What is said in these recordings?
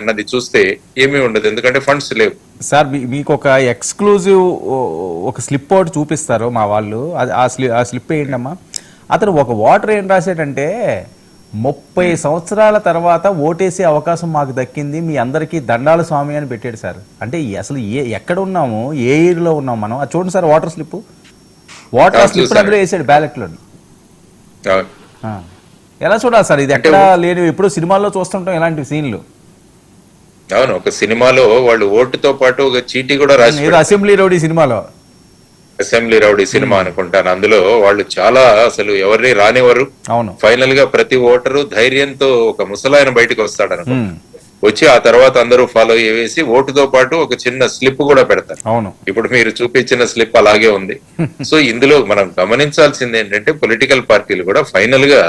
అన్నది చూస్తే ఏమీ ఉండదు ఎందుకంటే ఫండ్స్ లేవు. సార్ మీకు ఒక ఎక్స్క్లూజివ్ ఒక స్లిప్ అవుట్ చూపిస్తారు మా వాళ్ళు. ఆ స్లిప్ ఆ స్లిప్ ఏంటమ్మా? అతను ఒక వాటర్ ఏం రాశాడంటే ముప్పై సంవత్సరాల తర్వాత ఓటేసే అవకాశం మాకు దక్కింది మీ అందరికీ దండాల స్వామి అని పెట్టాడు సార్. అంటే అసలు ఏ ఎక్కడ ఉన్నాము ఏ ఏరియాలో ఉన్నాం మనం? అది చూడండి sir water slip water slip. అందులో వేసాడు బ్యాలెట్లో. ఎలా చూడాలి సార్? ఇది ఎక్కడ లేని ఎప్పుడు సినిమాల్లో చూస్తుంటాం ఇలాంటి సీన్లు అవును ఒక సినిమాలో వాళ్ళు ఓటుతో పాటు ఒక చీటీ కూడా రాసి అసెంబ్లీ రౌడీ సినిమాలో. అసెంబ్లీ రౌడీ సినిమా అనుకుంటాను. అందులో వాళ్ళు చాలా అసలు ఎవరిని రానివ్వరు. అవును. ఫైనల్గా ప్రతి ఓటరు ధైర్యంతో ఒక ముసలాయన బయటకు వస్తాడు అనుకో. ఉమ్, వచ్చి ఆ తర్వాత అందరూ ఫాలో వేసి ఓటుతో పాటు ఒక చిన్న స్లిప్ కూడా పెడతారు. అవును. ఇప్పుడు మీరు చూపించిన స్లిప్ అలాగే ఉంది. సో ఇందులో మనం గమనించాల్సింది ఏంటంటే పొలిటికల్ పార్టీలు కూడా ఫైనల్గా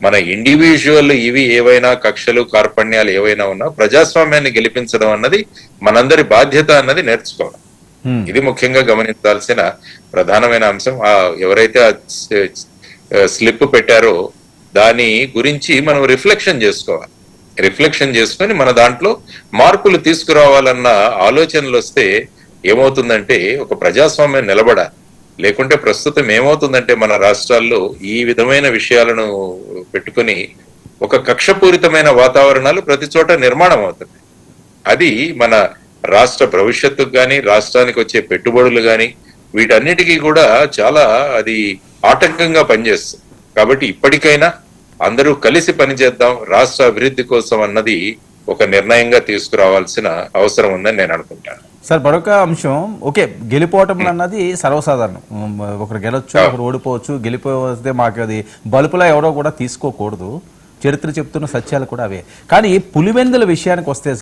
మన ఇండివిజువల్ ఇవి ఏవైనా కక్షలు కార్పణ్యాలు ఏవైనా ఉన్నా ప్రజాస్వామ్యాన్ని గెలిపించడం అన్నది మనందరి బాధ్యత అన్నది నేర్చుకోవాలి. ఉమ్, ఇది ముఖ్యంగా గమనించాల్సిన ప్రధానమైన అంశం. ఆ ఎవరైతే ఆ స్లిప్ పెట్టారో దాని గురించి మనం రిఫ్లెక్షన్ చేసుకోవాలి. రిఫ్లెక్షన్ చేసుకొని మన దాంట్లో మార్పులు తీసుకురావాలన్న ఆలోచనలు వస్తే ఏమవుతుందంటే ఒక ప్రజాస్వామ్యం నిలబడాలి. లేకుంటే ప్రస్తుతం ఏమవుతుందంటే మన రాష్ట్రాల్లో ఈ విధమైన విషయాలను పెట్టుకొని ఒక కక్షపూరితమైన వాతావరణాలు ప్రతి చోట నిర్మాణం అవుతుంది. అది మన రాష్ట్ర భవిష్యత్తుకు కానీ రాష్ట్రానికి వచ్చే పెట్టుబడులు కానీ వీటన్నిటికీ కూడా చాలా అది ఆటంకంగా పనిచేస్తుంది. కాబట్టి ఇప్పటికైనా అందరూ కలిసి పనిచేద్దాం రాష్ట్ర అభివృద్ధి కోసం అన్నది ఒక నిర్ణయంగా తీసుకురావాల్సిన అవసరం ఉందని నేను అనుకుంటాను. సార్ మరొక అంశం. ఓకే గెలిపోవటం అన్నది సర్వసాధారణం. ఒకరు గెలవచ్చు ఒకరు ఓడిపోవచ్చు. గెలిపోతే మాకు అది బలుపులా ఎవరో కూడా తీసుకోకూడదు. చరిత్ర చెప్తున్న సత్యాలు కూడా అవే. కానీ పులివెందుల విషయానికి వస్తే